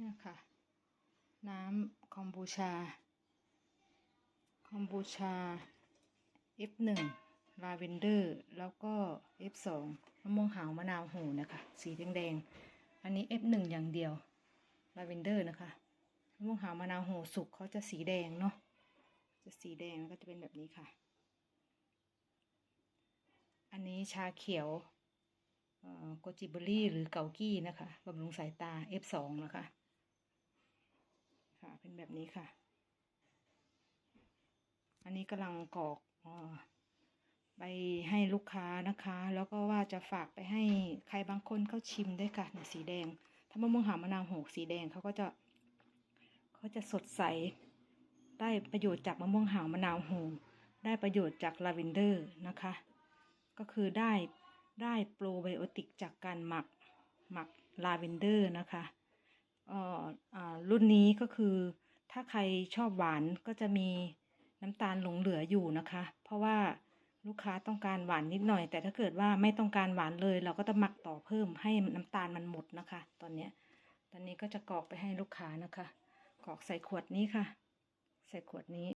เนี่ยค่ะ น้ำคอมบูชา คอมบูชา F1 ลาเวนเดอร์ แล้วก็ F2 มะม่วงหาวมะนาวโหนะคะ สีแดงๆ อันนี้ F1 อย่างเดียว ลาเวนเดอร์นะคะมะม่วงหาวมะนาวโหสุกเขาจะสีแดงเนาะ จะสีแดงก็จะเป็นแบบนี้ค่ะ อันนี้ชาเขียวโกจิเบอรี่หรือเกากี้นะคะบำรุงสายตา F2 นะคะ ค่ะ เป็นแบบนี้ค่ะ อันนี้กำลังกรอกอไปให้ลูกค้านะคะ แล้วก็ว่าจะฝากไปให้ใครบางคนเขาชิมด้วยค่ะเนี่ยสีแดง ถ้ามะม่วงหามะนาวโหกสีแดงเขาก็จะเขาจะสดใส ได้ประโยชน์จากมะม่วงหามะนาวโหกได้ประโยชน์จากลาเวนเดอร์นะคะ ก็คือได้ได้โปรไบโอติกจากการหมักหมักลาเวนเดอร์นะคะ รุ่นนี้ก็คือ ถ้าใครชอบหวานก็จะมีน้ำตาลหลงเหลืออยู่นะคะ เพราะว่าลูกค้าต้องการหวานนิดหน่อย แต่ถ้าเกิดว่าไม่ต้องการหวานเลย เราก็จะหมักต่อเพิ่มให้น้ำตาลมันหมดนะคะ ตอนนี้ตอนนี้ก็จะกรอกไปให้ลูกค้านะคะกรอกใส่ขวดนี้ค่ะ ใส่ขวดนี้